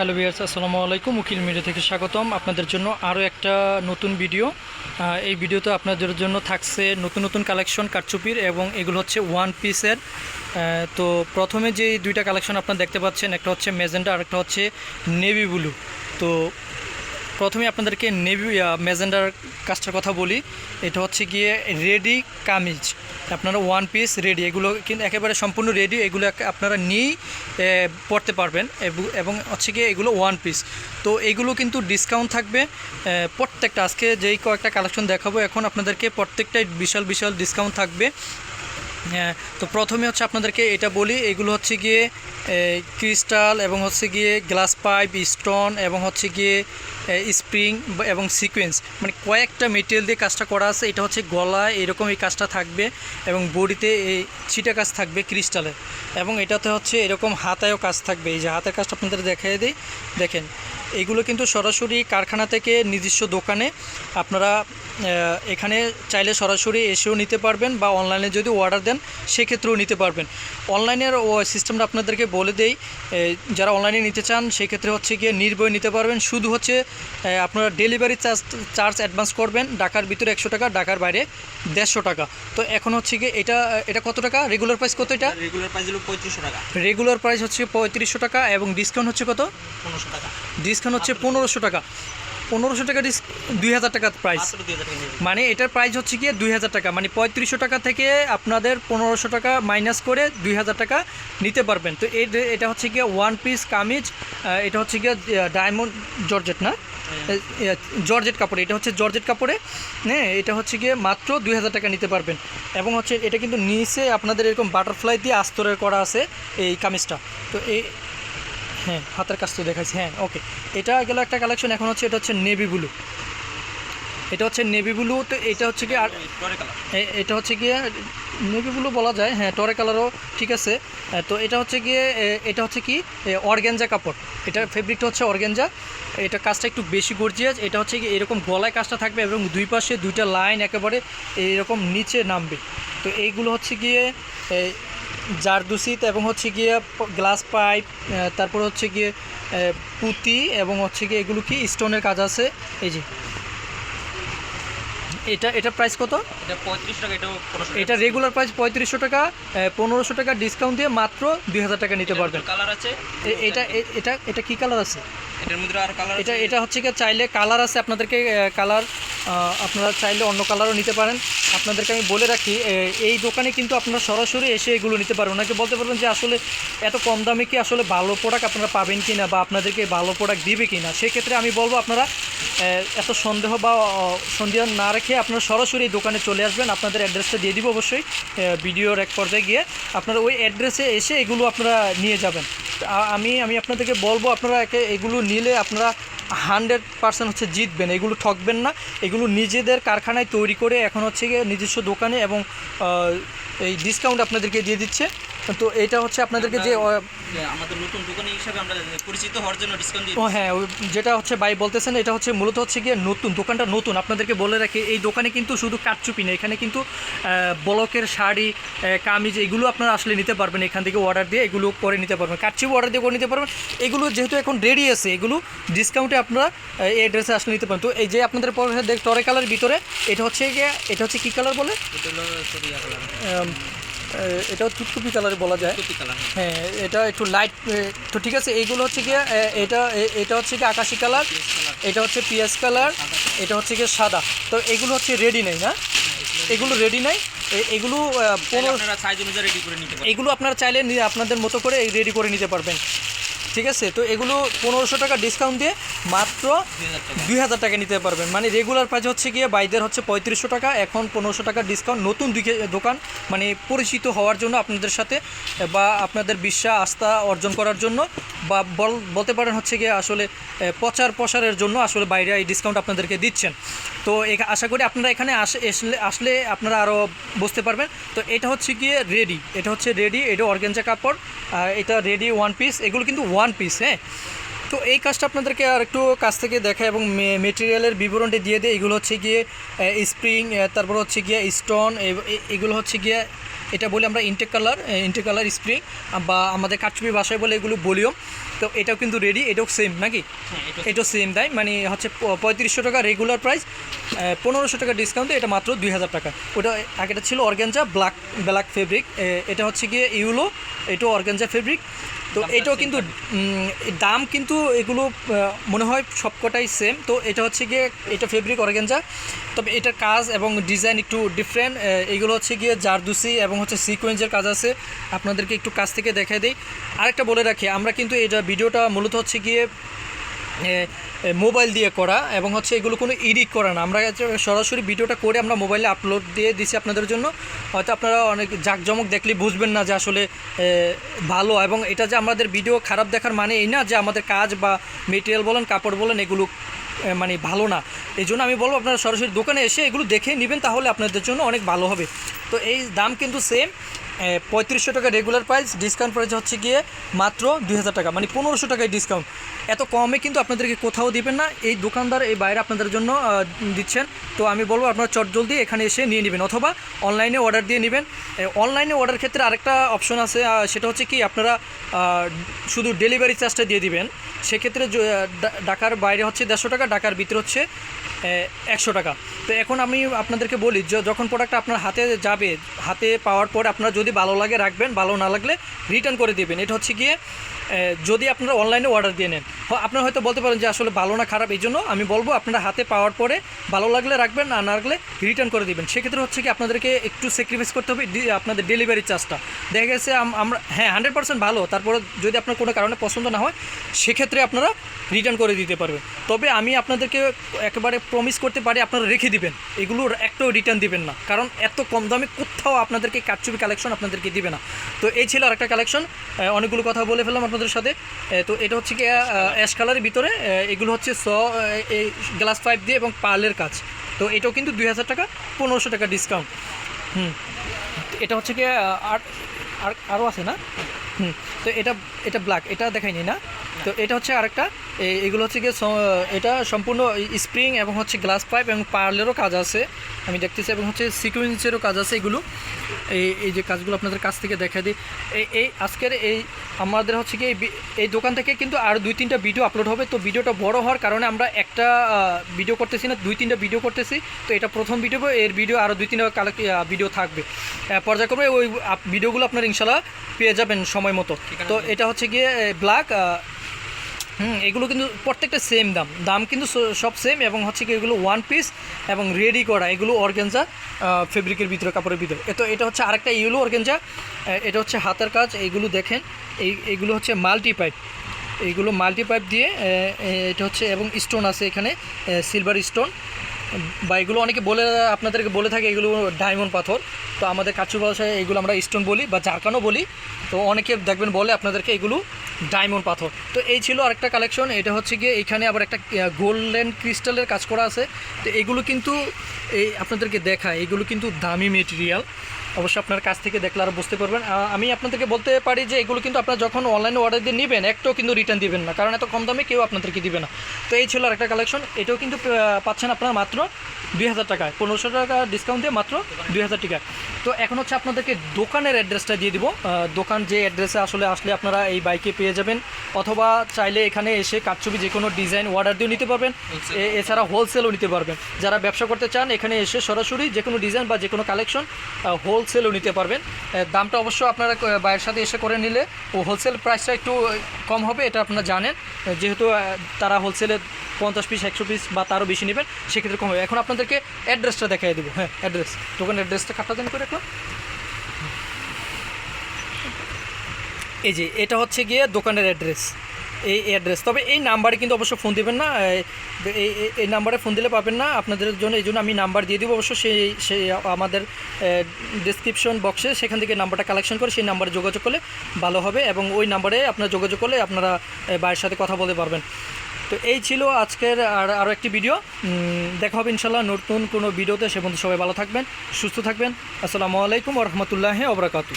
Hello বিয়ার্স আসসালামু আলাইকুম। উকিল মিডিয়া থেকে স্বাগতম। আপনাদের জন্য আরও একটা নতুন ভিডিও। এই ভিডিওতে আপনাদের জন্য থাকছে নতুন নতুন কালেকশন কারচুপির এবং এগুলো হচ্ছে ওয়ান পিসের তো প্রথমে যে দুইটা কালেকশন আপনারা দেখতে পাচ্ছেন, একটা হচ্ছে মেজেন্ডা আর একটা হচ্ছে নেভি ব্লু। তো প্রথমে আপনাদেরকে নেভি মেজেন্ডার কাজটার কথা বলি। এটা হচ্ছে গিয়ে রেডি কামিজ। আপনারা ওয়ান পিস রেডি এগুলো কিন্তু একেবারে সম্পূর্ণ রেডি এগুলো আপনারা নিয়েই পড়তে পারবেন, এবং- হচ্ছে গিয়ে এগুলো ওয়ান পিস তো এগুলো কিন্তু ডিসকাউন্ট থাকবে প্রত্যেকটা। আজকে যেই কয়েকটা কালেকশন দেখাবো, এখন আপনাদেরকে প্রত্যেকটাই বিশাল বিশাল ডিসকাউন্ট থাকবে। তো প্রথমে হচ্ছে আপনাদেরকে এটা বলি, এগুলো হচ্ছে গিয়ে ক্রিস্টাল এবং হচ্ছে গিয়ে গ্লাস পাইপ স্টোন এবং হচ্ছে গিয়ে স্প্রিং এবং সিকোয়েন্স মানে কয়েকটা মেটেরিয়াল দিয়ে কাজটা করা আছে। এটা হচ্ছে গলায় এরকম এই কাজটা থাকবে এবং বডিতে এই ছিটা কাজ থাকবে ক্রিস্টালের এবং এটাতে হচ্ছে এরকম হাতায়ও কাজ থাকবে। এই যে হাতের কাজটা আপনাদের দেখাই দিই। দেখেন এগুলো কিন্তু সরাসরি কারখানা থেকে নিজস্ব দোকানে আপনারা এখানে চাইলে সরাসরি এসেও নিতে পারবেন বা অনলাইনে যদি অর্ডার দেন সেক্ষেত্রেও নিতে পারবেন। অনলাইনের ও সিস্টেমটা আপনাদেরকে বলে দেই যারা অনলাইনে নিতে চান সেক্ষেত্রে হচ্ছে গিয়ে নির্ভয় নিতে পারবেন। শুধু হচ্ছে আপনারা ডেলিভারি চার্জ চার্জ অ্যাডভান্স করবেন ঢাকার ভিতরে একশো টাকা ঢাকার বাইরে দেড়শো টাকা। তো এখন হচ্ছে গিয়ে এটা এটা কত টাকা? রেগুলার প্রাইস কত এটা? রেগুলার প্রাইস হলো পঁয়ত্রিশশো টাকা। রেগুলার প্রাইস হচ্ছে পঁয়ত্রিশশো টাকা এবং ডিসকাউন্ট হচ্ছে কত? পনেরোশো টাকা। ডিসকাউন্ট হচ্ছে পনেরোশো টাকা। পনেরোশো টাকা ডিস দুই হাজার টাকার প্রাইস মানে এটার প্রাইস হচ্ছে গিয়ে দুই হাজার টাকা। মানে পঁয়ত্রিশশো টাকা থেকে আপনাদের পনেরোশো টাকা মাইনাস করে দুই হাজার টাকা নিতে পারবেন। তো এই এটা হচ্ছে গিয়ে ওয়ান পিস কামিজ এটা হচ্ছে গিয়ে ডায়মন্ড জর্জেট না? জর্জেট কাপড়ে। এটা হচ্ছে জর্জেট কাপড়ে। হ্যাঁ এটা হচ্ছে গিয়ে মাত্র দুই হাজার টাকা নিতে পারবেন। এবং হচ্ছে এটা কিন্তু নিচে আপনাদের এরকম বাটারফ্লাই দিয়ে আস্তরের করা আছে এই কামিজটা। তো এই হ্যাঁ হাতের কাজ তো দেখাচ্ছি হ্যাঁ ওকে এটা গেল একটা কালেকশন এখন হচ্ছে, এটা হচ্ছে নেভি ব্লু এটা হচ্ছে নেভি ব্লু, তো এটা হচ্ছে কি আর এটা হচ্ছে গিয়ে, নেভি ব্লু বলা যায় হ্যাঁ টরে কালারও ঠিক আছে। তো এটা হচ্ছে গিয়ে এটা হচ্ছে কি অর্গ্যানজা কাপড়। এটা ফেব্রিকটা হচ্ছে অর্গ্যানজা এটা কাজটা একটু বেশি গর্জিয়াস এটা হচ্ছে কি এরকম গলায় কাজটা থাকবে এবং দুই পাশে দুইটা লাইন একেবারে এরকম নিচে নামবে। তো এইগুলো হচ্ছে গিয়ে জারদুসিত এবং হচ্ছে গিয়ে গ্লাস পাইপ তারপর হচ্ছে গিয়ে পুঁতি এবং হচ্ছে গিয়ে এগুলো কি স্টোনের কাজ আছে। এই যে এটা এটা প্রাইস কত? এটা পঁয়ত্রিশ টাকা এটাও এটা রেগুলার প্রাইস পঁয়ত্রিশশো টাকা পনেরোশো টাকা ডিসকাউন্ট দিয়ে মাত্র দুই হাজার টাকা নিতে পারবেন। কালার আছে? এটা এটা এটা কি কালার আছে? এটার মধ্যে আর কালার এটা এটা হচ্ছে কি চাইলে কালার আছে আপনাদেরকে কালার আপনারা চাইলে অন্য কালারও নিতে পারেন। আপনাদেরকে আমি বলে রাখি এই দোকানে কিন্তু আপনারা সরাসরি এসে এগুলো নিতে পারবেন। ওনাকে বলতে পারবেন যে আসলে এত কম দামে কি আসলে ভালো প্রোডাক্ট আপনারা পাবেন কি না বা আপনাদেরকে ভালো প্রোডাক্ট দিবে কি না সেক্ষেত্রে আমি বলব আপনারা এত সন্দেহ বা সন্দেহ না রেখে আপনারা সরাসরি এই দোকানে চলে আসবেন। আপনাদের অ্যাড্রেসটা দিয়ে দিব অবশ্যই ভিডিওর এক পর্যায়ে গিয়ে। আপনারা ওই অ্যাড্রেসে এসে এগুলো আপনারা নিয়ে যাবেন। আমি আমি আপনাদেরকে বলব, আপনারা একে এগুলো নিলে আপনারা হান্ড্রেড পার্সেন্ট হচ্ছে জিতবেন। এগুলো ঠকবেন না। এগুলো নিজেদের কারখানায় তৈরি করে এখন হচ্ছে গিয়ে নিজস্ব দোকানে এবং এই ডিসকাউন্ট আপনাদেরকে দিয়ে দিচ্ছে। তো এটা হচ্ছে আপনাদেরকে যে আমাদের নতুন দোকানি হিসাবে আমরা পরিচিত হওয়ার জন্য ডিসকাউন্ট দিয়ে ও হ্যাঁ যেটা হচ্ছে ভাই বলতেছেন এটা হচ্ছে মূলত হচ্ছে গিয়ে নতুন দোকানটা নতুন। আপনাদেরকে বলে রাখি এই দোকানে কিন্তু শুধু কাঠচুপি না এখানে কিন্তু ব্লকের শাড়ি কামিজ এগুলো আপনারা আসলে নিতে পারবেন এখান থেকে অর্ডার দিয়ে এগুলো করে নিতে পারবেন। কাঠচুপি অর্ডার দিয়ে করে নিতে পারবেন। এগুলো যেহেতু এখন রেডি আছে এগুলো ডিসকাউন্টে আপনারা এই অ্যাড্রেসে আসলে নিতে পারেন তো এই যে আপনাদের পরে দেখ টরে কালার ভিতরে এটা হচ্ছে গিয়ে এটা হচ্ছে কী কালার বলে? এটাও টুকটুকি কালারে বলা যায়। হ্যাঁ। এটা একটু লাইট তো ঠিক আছে এইগুলো হচ্ছে গিয়ে এটা এটা হচ্ছে কি আকাশি কালার এটা হচ্ছে পিঁয়াজ কালার এটা হচ্ছে গিয়ে সাদা। তো এগুলো হচ্ছে রেডি নেই না? এগুলো রেডি নেই। এগুলো আহ, আপনারা সাইজ অনুযায়ী রেডি করে নিতে পারেন এগুলো আপনারা চাইলে আপনাদের মতো করে রেডি করে নিতে পারবেন। ঠিক আছে? তো এগুলো পনেরোশো টাকা ডিসকাউন্ট দিয়ে মাত্র দুই হাজার টাকা নিতে পারবেন। মানে রেগুলার প্রাইস হচ্ছে গিয়ে বাইদের হচ্ছে পঁয়ত্রিশশো টাকা। এখন পনেরোশো টাকা ডিসকাউন্ট নতুন দিকে দোকান মানে পরিচিত হওয়ার জন্য আপনাদের সাথে বা আপনাদের বিশ্বাস, আস্থা অর্জন করার জন্য বা বল বলতে পারেন হচ্ছে গিয়ে আসলে প্রচার প্রসারের জন্য আসলে বাইরে এই ডিসকাউন্ট আপনাদেরকে দিচ্ছেন। তো আশা করি আপনারা এখানে আসে আসলে আসলে আপনারা আরও বুঝতে পারবেন। তো এটা হচ্ছে গিয়ে রেডি। এটা হচ্ছে রেডি, এটা অর্গেঞ্জা কাপড় এটা রেডি ওয়ান পিস। এগুলো কিন্তু ওয়ান পিস হ্যাঁ? তো এই কাজটা আপনাদেরকে আর একটু কাছ থেকে দেখা এবং মেটেরিয়ালের বিবরণটি দিয়ে দেয় এগুলো হচ্ছে গিয়ে স্প্রিং তারপর হচ্ছে গিয়ে স্টোন এগুলো হচ্ছে গিয়ে এটা বলি আমরা intake colour intake colour spring বা আমাদের কাঠচুপি বাসায় বলে এগুলো বলিও। তো এটাও কিন্তু রেডি এটাও সেম নাকি? হ্যাঁ এটাও সেম দেয় মানে হচ্ছে পঁয়ত্রিশশো টাকা রেগুলার প্রাইস পনেরোশো টাকা ডিসকাউন্টে এটা মাত্র দুই হাজার টাকা। ওটা আগেটা ছিল অর্গ্যানজা ব্ল্যাক ব্ল্যাক ফেব্রিক এটা হচ্ছে গিয়ে ইউলো এটাও অর্গ্যানজা ফেব্রিক তো এটাও কিন্তু দাম কিন্তু এগুলো মনে হয় সবকটাই সেম তো এটা হচ্ছে গিয়ে, এটা ফেব্রিক অরগেঞ্জা তবে এটার কাজ এবং ডিজাইন একটু ডিফারেন্ট এগুলো হচ্ছে গিয়ে জারদুসি এবং হচ্ছে সিকোয়েন্সের কাজ আছে। আপনাদেরকে একটু কাছ থেকে দেখাই দিই। আরেকটা বলে রাখি, আমরা কিন্তু এটা ভিডিওটা মূলত হচ্ছে গিয়ে মোবাইল দিয়ে করা এবং হচ্ছে এগুলো কোনো এডিট করা না। আমরা সরাসরি ভিডিওটা করে আমরা মোবাইলে আপলোড দিয়ে দিছি আপনাদের জন্য। হয়তো আপনারা অনেক জাঁকজমক দেখলে বুঝবেন না যে আসলে ভালো এবং এটা যে আমাদের ভিডিও খারাপ দেখার মানে এই না যে আমাদের কাজ বা মেটেরিয়াল বলেন, কাপড় বলেন, এগুলো মানে ভালো না। এই জন্য আমি বলব আপনারা সরাসরি দোকানে এসে এগুলো দেখে নেবেন, তাহলে আপনাদের জন্য অনেক ভালো হবে। তো এই দাম কিন্তু সেম পঁয়ত্রিশশো টাকা রেগুলার প্রাইস ডিসকাউন্ট প্রাইস হচ্ছে গিয়ে মাত্র দুই হাজার টাকা। মানে পনেরোশো টাকায় ডিসকাউন্ট এত কমে কিন্তু আপনাদেরকে কোথাও দিবেন না। এই দোকানদার, এই বাইরে আপনাদের জন্য দিচ্ছেন। তো আমি বলব, আপনারা চট জলদি এখানে এসে নিয়ে নেবেন। অথবা অনলাইনে অর্ডার দিয়ে নেবেন। অনলাইনে অর্ডার ক্ষেত্রে আরেকটা অপশন আছে। সেটা হচ্ছে কি, আপনারা শুধু ডেলিভারি চার্জটা দিয়ে দিবেন। সেক্ষেত্রে য- ডা- ঢাকার বাইরে হচ্ছে দেড়শো টাকা, ঢাকার ভিতরে হচ্ছে একশো টাকা। তো এখন আমি আপনাদেরকে বলি যখন প্রোডাক্ট আপনার হাতে যাবে, হাতে পাওয়ার পর আপনার যদি ভালো লাগে রাখবেন, ভালো না লাগলে রিটার্ন করে দেবেন। এটা হচ্ছে গিয়ে যদি আপনারা অনলাইনে অর্ডার দিয়ে নেন। আপনারা হয়তো বলতে পারেন যে আসলে ভালো না খারাপ এই জন্য আমি বলব আপনারা হাতে পাওয়ার পরে ভালো লাগলে রাখবেন, না না রাখলে রিটার্ন করে দেবেন। সেক্ষেত্রে হচ্ছে কি আপনাদেরকে একটু স্যাক্রিফাইস করতে হবে আপনাদের ডেলিভারি চার্জটা দেখা গেছে আমরা হ্যাঁ হান্ড্রেড পার্সেন্ট ভালো। তারপরে যদি আপনার কোনো কারণে পছন্দ না হয়, সেক্ষেত্রে আপনারা রিটার্ন করে দিতে পারবেন। তবে আমি আপনাদেরকে একেবারে প্রমিস করতে পারি, আপনারা রেখে দিবেন। এগুলোর একটাও রিটার্ন দিবেন না। কারণ এত কম দামে কোথাও আপনাদেরকে কারচুপি কালেকশন আপনাদেরকে দিবে না। তো এই ছিল আরেকটা কালেকশন অনেকগুলো কথা বলে ফেললাম আপনাদের সাথে। তো এটা হচ্ছে কি অ্যাশ কালারের ভিতরে এগুলো হচ্ছে স এই গ্লাস পাইপ দিয়ে এবং পার্লের কাজ। তো এটাও কিন্তু দুই হাজার টাকা, পনেরোশো টাকা ডিসকাউন্ট হুম। এটা হচ্ছে কি আর আর আরও আছে না? হুম। তো এটা এটা ব্ল্যাক এটা দেখায়নি না? তো এটা হচ্ছে আরেকটা এগুলো হচ্ছে গিয়ে এটা সম্পূর্ণ স্প্রিং এবং হচ্ছে গ্লাস পাইপ এবং পার্লেরও কাজ আছে। আমি দেখতেছি এবং হচ্ছে সিকুয়েন্সেরও কাজ আছে এগুলো। এই এই যে কাজগুলো আপনাদের কাছ থেকে দেখা দিই। এই এই আজকের এই আমাদের হচ্ছে কি এই দোকান থেকে কিন্তু আর দুই তিনটা ভিডিও আপলোড হবে। তো ভিডিওটা বড় হওয়ার কারণে আমরা একটা ভিডিও করতেছি না দুই তিনটা ভিডিও করতেছি। তো এটা প্রথম ভিডিও এর ভিডিও আরও দুই তিনটা কালেক্ট ভিডিও থাকবে। পর্যায়ক্রমে ওই ভিডিওগুলো আপনার ইনশাল্লাহ পেয়ে যাবেন সময় মতো। তো এটা হচ্ছে গিয়ে ব্ল্যাক হুম, এগুলো কিন্তু প্রত্যেকটা সেম দাম। দাম কিন্তু সব সেম এবং হচ্ছে কি এগুলো ওয়ান পিস এবং রেডি করা, এগুলো অর্গেঞ্জা ফেব্রিকের ভিতরে, কাপড়ের ভিতরে। তো এটা হচ্ছে আরেকটা ইউলো অর্গেঞ্জা এটা হচ্ছে হাতের কাজ এইগুলো দেখেন, এই এইগুলো হচ্ছে মাল্টি পাইপ এইগুলো মাল্টি পাইপ দিয়ে এটা হচ্ছে এবং স্টোন আছে এখানে সিলভার স্টোন বা এগুলো অনেকে বলে, আপনাদেরকে বলে থাকে, এগুলো ডায়মন্ড পাথর। তো আমাদের কাছু ভাষায় এগুলো আমরা স্টোন বলি বা জারকানও বলি। তো অনেকে দেখবেন বলে আপনাদেরকে এগুলো ডায়মন্ড পাথর। তো এই ছিল আরেকটা কালেকশন এটা হচ্ছে গিয়ে এখানে আবার একটা গোল্ডেন ক্রিস্টালের কাজ করা আছে। তো এগুলো কিন্তু এই আপনাদেরকে দেখায়, এগুলো কিন্তু দামি মেটেরিয়াল অবশ্যই আপনার কাছ থেকে দেখলে আরও বুঝতে পারবেন। আমি আপনাদেরকে বলতে পারি যে এগুলো কিন্তু আপনারা যখন অনলাইনে অর্ডার দিয়ে নেবেন একটাও কিন্তু রিটার্ন দিবেন না। কারণ এত কম দামে কেউ আপনাদেরকে দিবে না। তো এই ছিল আরেকটা কালেকশন এটাও কিন্তু পাচ্ছেন আপনারা মাত্র দুই হাজার টাকায়। পনেরোশো টাকা ডিসকাউন্ট দিয়ে মাত্র দুই হাজার টাকা তো এখন হচ্ছে আপনাদেরকে দোকানের অ্যাড্রেসটা দিয়ে দিব। দোকান যে অ্যাড্রেসে আসলে আসলে আপনারা এই বাইকে পেয়ে যাবেন। অথবা চাইলে এখানে এসে কাঠছবি যে কোনো ডিজাইন অর্ডার দিয়েও নিতে পারবেন। এ- এছাড়া হোলসেলও নিতে পারবেন। যারা ব্যবসা করতে চান এখানে এসে সরাসরি যে কোনো ডিজাইন বা যে কোনো কালেকশন হোলসেলও নিতে পারবেন। দামটা অবশ্য আপনারা বাইরের সাথে এসে করে নিলে ও হোলসেল প্রাইসটা একটু কম হবে, এটা আপনারা জানেন। যেহেতু তারা হোলসেলে পঞ্চাশ পিস একশো পিস বা তারও বেশি নেবেন, সেক্ষেত্রে কম হবে। এখন আপনাদেরকে অ্যাড্রেসটা দেখাই দেবো। হ্যাঁ অ্যাড্রেস দোকান অ্যাড্রেসটা কাটা দেন করে রাখলাম এই যে, এটা হচ্ছে গিয়ে দোকানের অ্যাড্রেস এই অ্যাড্রেস তবে এই নাম্বারে কিন্তু অবশ্য ফোন দেবেন না। এই- এই নাম্বারে ফোন দিলে পাবেন না। আপনাদের জন্য, এই জন্য আমি নাম্বার দিয়ে দেবো। অবশ্য সেই সেই আমাদের ডিসক্রিপশন বক্সে সেখান থেকে নাম্বারটা কালেকশন করে সেই নাম্বারে যোগাযোগ করলে ভালো হবে এবং ওই নাম্বারে আপনারা যোগাযোগ করলে আপনারা ভাইয়ের সাথে কথা বলতে পারবেন। তো এই ছিল আজকের আর আরও একটি ভিডিও দেখা হবে ইনশাল্লাহ নতুন কোনো ভিডিওতে সে বন্ধু সবাই ভালো থাকবেন, সুস্থ থাকবেন। আসসালামু আলাইকুম রহমতুল্লাহ ওবরাকাতু